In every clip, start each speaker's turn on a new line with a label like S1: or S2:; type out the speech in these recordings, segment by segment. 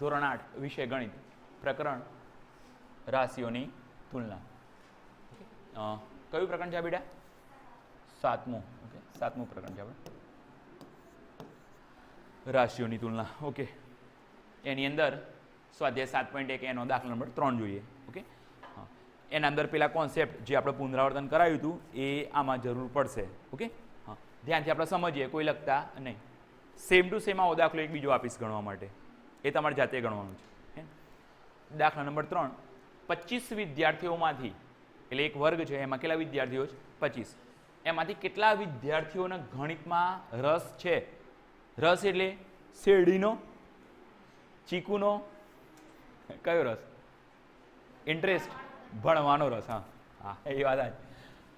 S1: ધોરણ આઠ, વિષય ગણિત પ્રકરણ રાશિઓની તુલના. કયું પ્રકરણ છે બેટા? સાતમું. ઓકે, સાતમું પ્રકરણ છે આપણે રાશિઓની તુલના. ઓકે. એની અંદર સ્વાધ્યાય સાત પોઈન્ટ એક, એનો દાખલા નંબર ત્રણ જોઈએ. ઓકે? એના અંદર પેલા કોન્સેપ્ટ જે આપણે પુનરાવર્તન કરાવ્યું હતું, એ આમાં જરૂર પડશે. ઓકે? હા. ધ્યાનથી આપણે સમજીએ, કોઈ લખતા નહીં. સેમ ટુ સેમ આવો દાખલો એક બીજો આપીશ ગણવા માટે. એ તમારે જાતે ગણવાનું છે દાખલા નંબર ત્રણ, પચીસ વિદ્યાર્થીઓમાંથી, એટલે એક વર્ગ છે, એમાં કેટલા વિદ્યાર્થીઓ છે? પચીસ. એમાંથી કેટલા વિદ્યાર્થીઓને ગણિતમાં રસ છે? રસ એટલે શેરડીનો, ચીકુનો, કયો રસ? ઇન્ટરેસ્ટ, ભણવાનો રસ, હા. હા, એ વાત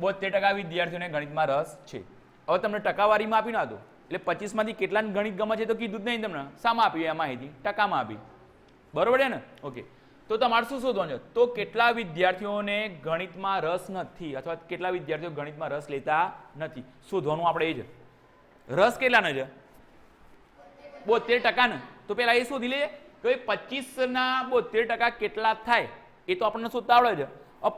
S1: બોતેર ટકા વિદ્યાર્થીઓને ગણિતમાં રસ છે. હવે તમને ટકાવારીમાં આપી ના દો. એટલે પચીસમાંથી કેટલા ગણિત ગમે છે તો કીધું જ નહીં તમને. શામાં આપી આ માહિતી. ટકામાં આપી. બરોબર છે ને? ઓકે તો તમારે શું શોધવાનું છે? તો કેટલા વિદ્યાર્થીઓને ગણિતમાં રસ નથી અથવા કેટલા વિદ્યાર્થીઓ ગણિતમાં રસ લેતા નથી? શોધવાનું આપણે એ છે રસ કેટલાને છે? બોતેર ટકા ને તો પેલા એ શોધી લઈએ કે પચીસ ના બોતેર ટકા કેટલા થાય? એ તો આપણને શોધતા આવડે છે.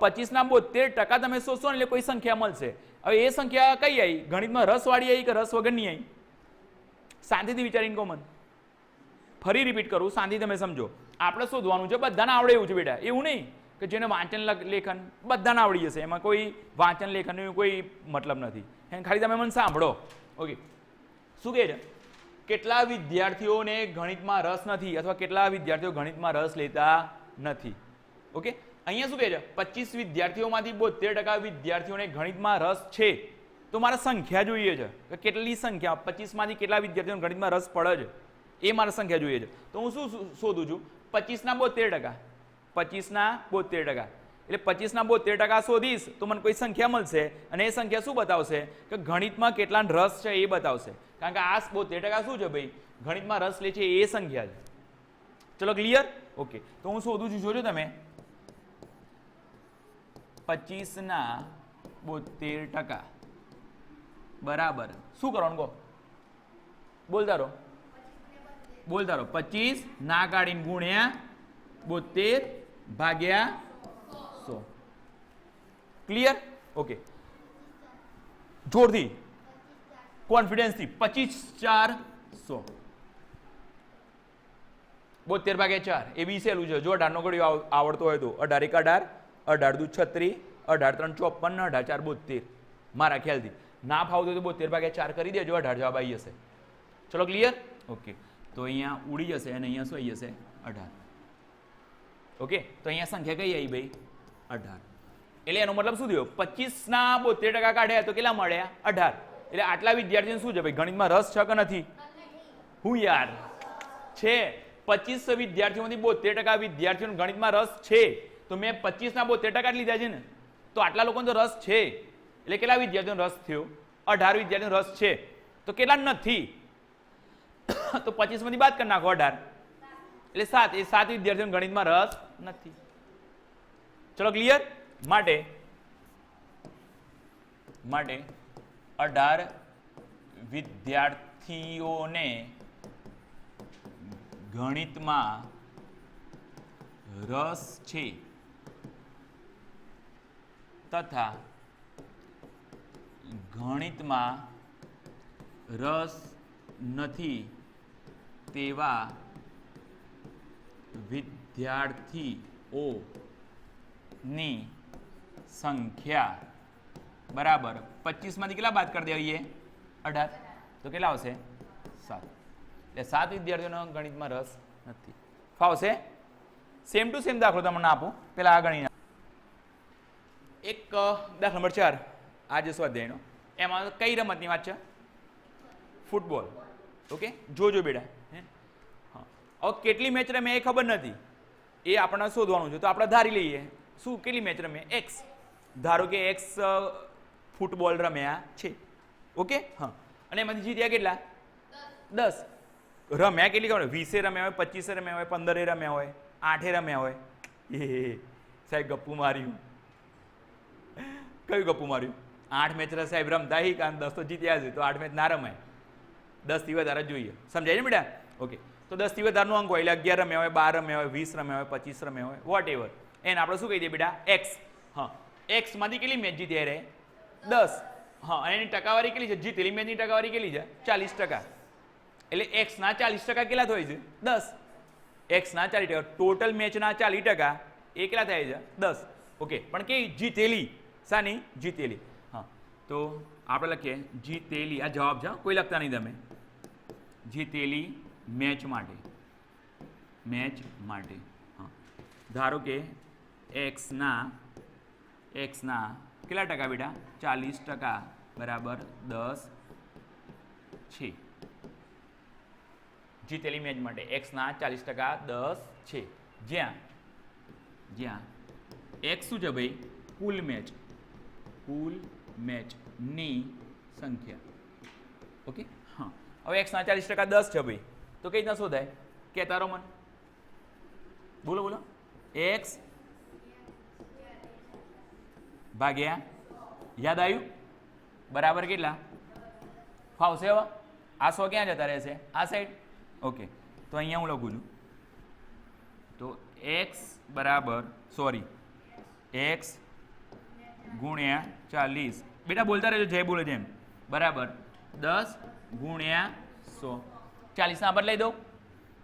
S1: પચીસના બોતેર ટકા તમે શોધશો ને એટલે કોઈ સંખ્યા મળશે. હવે એ સંખ્યા કઈ આવી? ગણિતમાં રસ વાળી આવી કે રસ વગરની આવી? શાંતિથી વિચારીને કહો મન. ફરી રિપીટ કરું શાંતિ તમે સમજો. આપણે શોધવાનું છે, બધાને આવડે એવું છે બેટા. એવું નહીં કે જેને વાંચન લેખન બધાને આવડી જશે. એમાં કોઈ વાંચન લેખનનો કોઈ મતલબ નથી. એને ખાલી તમે મને સાંભળો. ઓકે શું કહે છે? કેટલા વિદ્યાર્થીઓને ગણિતમાં રસ નથી અથવા કેટલા વિદ્યાર્થીઓ ગણિતમાં રસ લેતા નથી? ઓકે અહીંયા શું કહે છે? પચીસ વિદ્યાર્થીઓમાંથી બોતેર ટકા વિદ્યાર્થીઓને ગણિતમાં રસ છે. તો મારે સંખ્યા જોઈએ છે કે કેટલી સંખ્યા, પચીસમાંથી કેટલા વિદ્યાર્થીઓને ગણિતમાં રસ પડે છે? એ મારે સંખ્યા જોઈએ છે. તો હું શું શોધું છું? પચીસના બોતેર ટકા. પચીસના બોતેર ટકા. એટલે પચીસના બોતેર ટકા શોધીશ તો મને કોઈ સંખ્યા મળશે અને એ સંખ્યા શું બતાવશે? કે ગણિતમાં કેટલા રસ છે એ બતાવશે. કારણ કે આ બોતેર ટકા શું છે ભાઈ? ગણિતમાં રસ લે છે એ સંખ્યા છે. ચલો ક્લિયર ઓકે તો હું શોધું છું, જોજો તમે. પચીસના બોતેર ટકા. બરાબર. શું કરવાનું કહો? બોલતા રહો બોલતા રહો પચીસ ના કાઢીને ગુણ્યા બોતેર ભાગ્યા સો. ક્લિયર ઓકે જોરથી. કોન્ફિડન્સથી પચીસ, ચાર, સો. બોતેર ભાગ્યા ચાર. એ બી સહેલું છે. જો અઢારનો આવ- આવડતો હોય તો. અઢાર એક અઢાર અઢાર દુ છત્રીસ અઢાર ત્રણ ચોપન, અઢાર ચાર બોતેર. મારા ખ્યાલથી. ના ફાવતું તો બોતેર ભાગ્યા ચાર કરી દેજો અઢાર જવાબ આવી જશે. ચલો ક્લિયર ઓકે. તો અહીંયા ઉડી જશે અને અહીંયા શું આવી જશે? અઢાર. ઓકે? તો અહીંયા સંખ્યા કઈ આવી ભાઈ? અઢાર. એટલે એનો મતલબ શું થયો? પચીસના બોતેર ટકા કાઢ્યા તો કેટલા મળ્યા? અઢાર. એટલે આટલા વિદ્યાર્થીઓને શું છે ભાઈ? ગણિતમાં રસ છે કે નથી? હું યાર. છે. પચીસ વિદ્યાર્થીઓમાંથી બોતેર ટકા વિદ્યાર્થીઓને ગણિતમાં રસ છે. તો મેં પચીસના બોતેર ટકા લીધા છે ને? તો આટલા લોકોને તો રસ છે. એટલે કેટલા વિદ્યાર્થીઓનો રસ થયો? અઢાર વિદ્યાર્થીઓનો રસ છે. તો કેટલા નથી? તો પચીસમાંથી બાદ કરી નાખો અઢાર. એટલે સાત, એ સાત વિદ્યાર્થીઓને ગણિતમાં રસ નથી. ચલો ક્લિયર માટે માટે અઢાર વિદ્યાર્થીઓને ગણિતમાં રસ છે. તથા ગણિતમાં રસ નથી તેવા વિદ્યાર્થીઓની સંખ્યા. બરાબર. પચીસમાંથી કેટલા બાદ કરી દેવીએ અઢાર. તો કેટલા આવશે? સાત. એટલે સાત વિદ્યાર્થીઓનો ગણિતમાં રસ નથી. ફાવશે સેમ ટુ સેમ દાખલો તમને આપું. પેલા આ ગણી એક દાખલા નંબર ચાર. આજે સ્વાધ્યાયનો એમાં કઈ રમતની વાત છે? ફૂટબોલ. ઓકે? જોજો બેટા. હે? હવે કેટલી મેચ રમે એ ખબર નથી. એ આપણને શોધવાનું છે. તો આપણે ધારી લઈએ. શું કેટલી મેચ રમે એક્સ ધારો કે એક્સ ફૂટબોલ રમ્યા છે. ઓકે? હા. અને એમાંથી જીત્યા કેટલા? દસ. રમ્યા કેટલી ખબર? વીસે રમ્યા હોય, પચીસે રમ્યા હોય, પંદરે રમ્યા હોય, આઠે રમ્યા હોય. એ સાહેબ, ગપ્પુ માર્યું. કયું ગપ્પુ માર્યું? આઠ મેચ સાહેબ, રમતા હી કારણ દસ તો જીત્યા છે તો આઠ મેચ ના રમાય. દસથી વધારે જોઈએ. સમજાય ને બેટા? ઓકે તો દસથી વધારનો અંક હોય, એટલે અગિયાર રમ્યા હોય, બાર રમ્યા હોય, વીસ રમ્યા હોય, પચીસ રમ્યા હોય વોટ એવર એને આપણે શું કહી દઈએ બેટા? એક્સ હા. એક્સમાંથી કેટલી મેચ જીતી રહે દસ. હા એની ટકાવારી કેટલી છે? જીતેલી મેચની ટકાવારી કેટલી છે? ચાલીસ ટકા. એટલે એક્સના ચાલીસ ટકા કેટલા થાય છે? દસ. એક્સના ચાલીસ ટકા. ટોટલ મેચના ચાલીસ ટકા એ કેટલા થાય છે? દસ. ઓકે પણ કે જીતેલી. શાની? જીતેલી. તો આપણે લખીએ જીતેલી આ જવાબ છે હો, કોઈ લખતા નહીં તમે જીતેલી મેચ માટે મેચ માટે હા ધારો કે એક્સના એક્સના કેટલા ટકા બેટા ચાલીસ ટકા બરાબર દસ છે જીતેલી મેચ માટે એક્સના ચાલીસ ટકા દસ છે જ્યાં જ્યાં એક્સ શું છે ભાઈ કુલ મેચ કુલ મેચની સંખ્યા. ઓકે હા. હવે એક્સના ચાલીસ ટકા દસ છે ભાઈ. તો કઈ રીતના શોધાય? કે તારો મન. બોલો બોલો. એક્સ ભાગ્યા, યાદ આવ્યું? બરાબર કેટલા? ફાવશે હવે? આ સો ક્યાં જતા રહેશે? આ સાઈડ ઓકે તો અહીંયા હું લખું છું. તો એક્સ બરાબર સોરી એક્સ ગુણ્યા ચાલીસ. બેટા, બોલતા રહેજો, જય બોલે જેમ. બરાબર. દસ ગુણ્યા સો. ચાલીસના લઈ દઉં.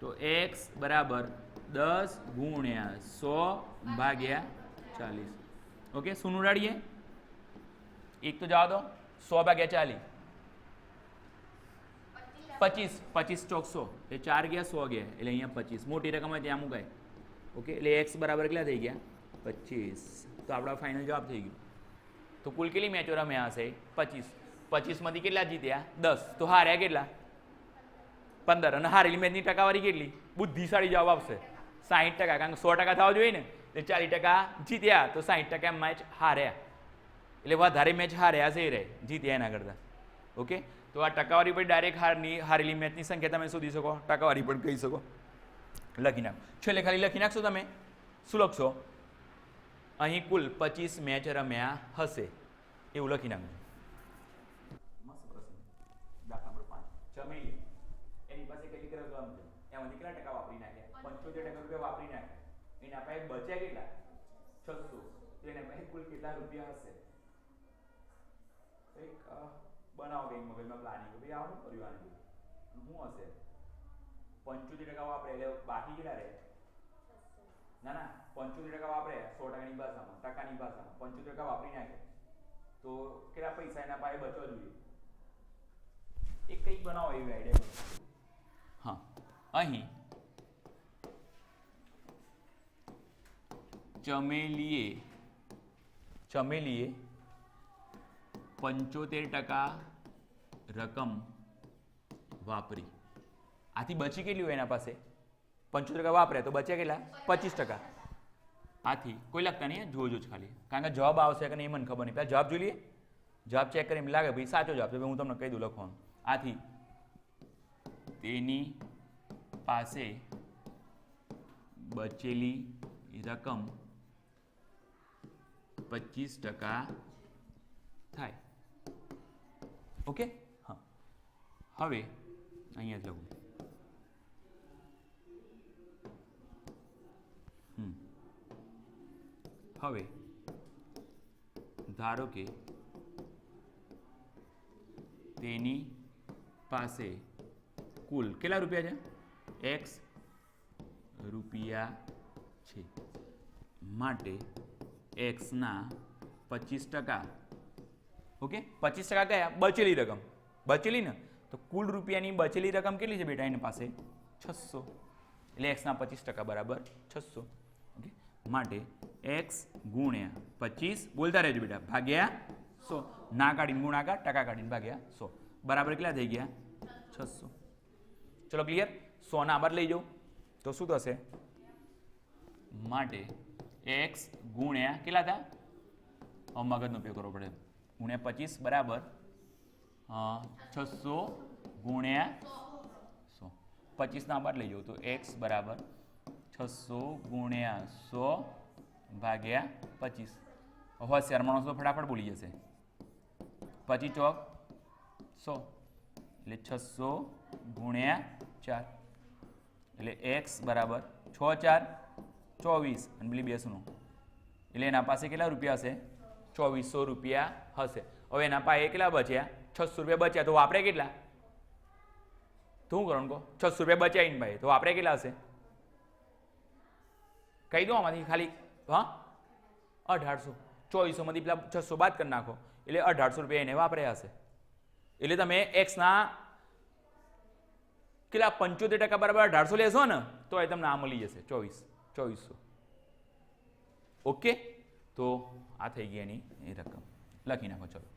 S1: તો એક્સ બરાબર દસ ગુણ્યા સો ભાગ્યા ચાલીસ. ઓકે, શું ઉડાડીએ? એક તો જવા દો. સો ભાગ્યા ચાલીસ. પચીસ. પચીસ ચોકસો એ ચાર ગયા, સો ગયા. એટલે અહીંયા પચીસ. મોટી રકમ હોય ત્યાં મુકાય. ઓકે, એટલે એક્સ બરાબર કેટલા થઈ ગયા? પચીસ. તો આપણા ફાઇનલ જવાબ થઈ ગયો. તો કુલ કેટલી મેચો રમ્યા હશે પચીસ. પચીસમાંથી કેટલા જીત્યા? દસ. તો હાર્યા કેટલા? પંદર. અને હારેલી મેચની ટકાવારી કેટલી? બુદ્ધિશાળી જવાબ આપશે સાહીઠ ટકા. કારણ કે સો ટકા થવા જોઈએ ને, એટલે ચાલીસ ટકા જીત્યા. તો સાહીઠ ટકા મેચ હાર્યા. એટલે વધારે મેચ હાર્યા છે એ રહે. જીત્યા એના કરતાં. ઓકે? તો આ ટકાવારી પર ડાયરેક્ટ હારની હારેલી મેચની સંખ્યા તમે શોધી શકો. ટકાવારી પણ કહી શકો. લખી નાખો. છેલ્લે ખાલી લખી નાખશો તમે? શું લખશો? અહીં કુલ પચીસ મેચ રમ્યા હશે. એવું લખી નાખજો. ચમેલી એની પાસે કેટલી રકમ છે? એમાંથી કેટલા ટકા વાપરી નાખ્યા પંચોતેર ટકા રૂપિયા વાપરી નાખ્યા એના પાસે બચ્યા કેટલા? છસો. એના પાસે કુલ કેટલા રૂપિયા હશે? અ, બનાવો કંઈક મોબાઈલમાં પ્લાનિંગ ભાઈ આવું કર્યું આને? શું હશે? પંચોતેર ટકા વાપરે એટલે બાકી કેટલા રહે? ના ના, પંચોતેર ટકા વાપરે, સો ટકાની ભાષામાં ટકાની ભાષામાં, પંચોતેર ટકા વાપરી નાખે. તો કેટલા પૈસા એના પાસે બચવા જોઈએ? એક કંઈક બનાવો એવી આઈડિયા હા, અહીં. ચમેલીએ ચમેલીએ પંચોતેર ટકા રકમ વાપરી. આથી બચી કેટલી હોય એના પાસે? પંચોતેર ટકા વાપરે તો બચ્યા કેટલા? પચીસ ટકા. આથી કોઈ લાગતા નહીં જોજો જ ખાલી. કારણ કે જવાબ આવશે કે નહીં મને ખબર નહીં. પહેલાં જવાબ જોઈ લઈએ. જવાબ ચેક કરીને લાગે ભાઈ સાચો જવાબ છે. હું તમને કહી દઉં લખવાનું. આથી તેની પાસે બચેલી રકમ પચીસ ટકા થાય. ઓકે? હા. હવે અહીંયા જ લખું. હવે, ધારો કે તેની પાસે કુલ કેટલા રૂપિયા છે? એક્સ રૂપિયા છે. માટે એક્સના પચીસ ટકા. ઓકે? પચીસ ટકા કયા? બચેલી રકમ. બચેલી ને? તો કુલ રૂપિયાની બચેલી રકમ કેટલી છે બેટા એની પાસે? છસો. એટલે એક્સના પચીસ ટકા બરાબર છસો. ઓકે? માટે એક્સ ગુણ્યા પચીસ. બોલતા રહેજો બેટા. ભાગ્યા સો. ના કાઢીને ગુણાકાર ટકા કાઢીને ભાગ્યા સો. બરાબર કેટલા થઈ ગયા? છસો. ચલો ક્લિયર સો ના બાદ લઈ જાઉં તો શું થશે? માટે એક્સ ગુણ્યા કેટલા હતા મગજનો ઉપયોગ કરવો પડે. ગુણ્યા પચીસ બરાબર છસો ગુણ્યા સો. પચીસના બાદ લઈ જાઉં તો એક્સ બરાબર છસો ગુણ્યા સો. ભાગ્યા પચીસ. હોશિયાર માણસ તો ફટાફટ બોલી જશે. પચીસ ચોક સો. એટલે છસો ગુણ્યા ચાર. એટલે એક્સ બરાબર છ ચાર ચોવીસ. અને પેલી બેસનું. એટલે એના પાસે કેટલા રૂપિયા હશે? ચોવીસો રૂપિયા હશે. હવે એના પાસે કેટલા બચ્યા? છસો રૂપિયા બચ્યા. તો આપણે કેટલા? તો શું કરવાનું કહો? છસો રૂપિયા બચ્યા ને ભાઈ તો આપણે કેટલા હશે? કહી દો આમાંથી ખાલી. હા? અઢારસો. ચોવીસોમાંથી પેલા છસો બાદ કરી નાખો. એટલે અઢારસો રૂપિયા એને વાપર્યા હશે. એટલે તમે એક્સના કેટલા? પંચોતેર ટકા બરાબર અઢારસો લેશો ને, તો એ તમને આ મળી જશે. ચોવીસ. ચોવીસો ઓકે? તો આ થઈ ગઈ એની એ રકમ. લખી નાખો, ચલો.